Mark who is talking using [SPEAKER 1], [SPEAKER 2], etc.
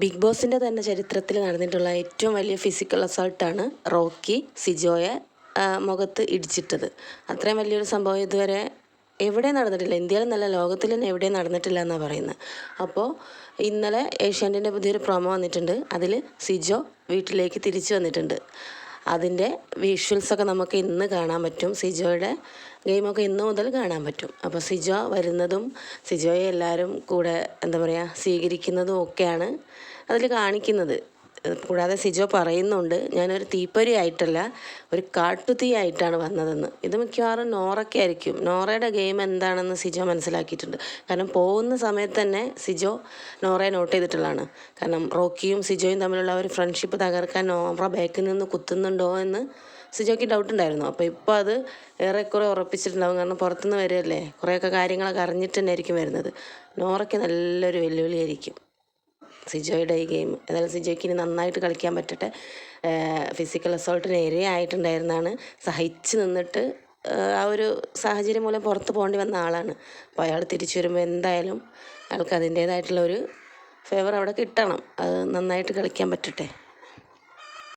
[SPEAKER 1] Big ബോസിന്റെ തന്നെ ചരിത്രത്തിൽ നടന്നിട്ടുള്ള ഏറ്റവും വലിയ ഫിസിക്കൽ അസോൾട്ടാണ് റോക്കി സിജോയെ മുഖത്ത് ഇടിച്ചിട്ടത്. അത്രയും വലിയൊരു സംഭവം ഇതുവരെ എവിടെ നടന്നിട്ടില്ല. ഇന്ത്യയിൽ നല്ല ലോകത്തിൽ തന്നെ എവിടെയും നടന്നിട്ടില്ല എന്നാണ് പറയുന്നത്. അപ്പോൾ ഇന്നലെ ഏഷ്യാനെറ്റിന്റെ പുതിയൊരു പ്രൊമോ വന്നിട്ടുണ്ട്. അതിൽ സിജോ വീട്ടിലേക്ക് തിരിച്ചു വന്നിട്ടുണ്ട്. അതിന്റെ വിഷ്വൽസൊക്കെ നമുക്ക് ഇന്ന് കാണാൻ പറ്റും. സിജോയുടെ ഗെയിമൊക്കെ ഇന്ന് മുതൽ കാണാൻ പറ്റും. അപ്പോൾ സിജോ വരുന്നതും സിജോയെ എല്ലാവരും കൂടെ എന്താ പറയുക സ്വീകരിക്കുന്നതും ഒക്കെയാണ് അതിൽ കാണിക്കുന്നത്. കൂടാതെ സിജോ പറയുന്നുണ്ട് ഞാനൊരു തീപ്പൊരി ആയിട്ടല്ല ഒരു കാട്ടുതീ ആയിട്ടാണ് വന്നതെന്ന്. ഇത് മിക്കവാറും നോറൊക്കെ ആയിരിക്കും. നോറയുടെ ഗെയിം എന്താണെന്ന് സിജോ മനസ്സിലാക്കിയിട്ടുണ്ട്. കാരണം പോകുന്ന സമയത്ത് തന്നെ സിജോ നോറയെ നോട്ട് ചെയ്തിട്ടുള്ളതാണ്. കാരണം റോക്കിയും സിജോയും തമ്മിലുള്ള ഒരു ഫ്രണ്ട്ഷിപ്പ് തകർക്കാൻ നോറ ബാക്കിൽ നിന്ന് കുത്തുന്നുണ്ടോ എന്ന് സിജോയ്ക്ക് ഡൗട്ട് ഉണ്ടായിരുന്നു. അപ്പോൾ ഇപ്പോൾ അത് ഏറെക്കുറെ ഉറപ്പിച്ചിട്ടുണ്ടാവും. കാരണം പുറത്തുനിന്ന് വരികയല്ലേ കുറേയൊക്കെ കാര്യങ്ങളൊക്കെ അറിഞ്ഞിട്ട് തന്നെ ആയിരിക്കും വരുന്നത്. നോറയ്ക്ക് നല്ലൊരു വെല്ലുവിളിയായിരിക്കും സിജോയുടെ ഈ ഗെയിം. ഏതായാലും സിജോയ്ക്ക് ഇനി നന്നായിട്ട് കളിക്കാൻ പറ്റട്ടെ. ഫിസിക്കൽ അസോൾട്ടിന് ഇരയായിട്ടുണ്ടായിരുന്നാണ് സഹിച്ച് നിന്നിട്ട് ആ ഒരു സാഹചര്യം മൂലം പുറത്ത് പോകേണ്ടി വന്ന ആളാണ്. അപ്പോൾ അയാൾ തിരിച്ചു വരുമ്പോൾ എന്തായാലും അയാൾക്ക് അതിന്റേതായിട്ടുള്ള ഒരു ഫേവർ അവിടെ കിട്ടണം. അത് നന്നായിട്ട് കളിക്കാൻ പറ്റട്ടെ.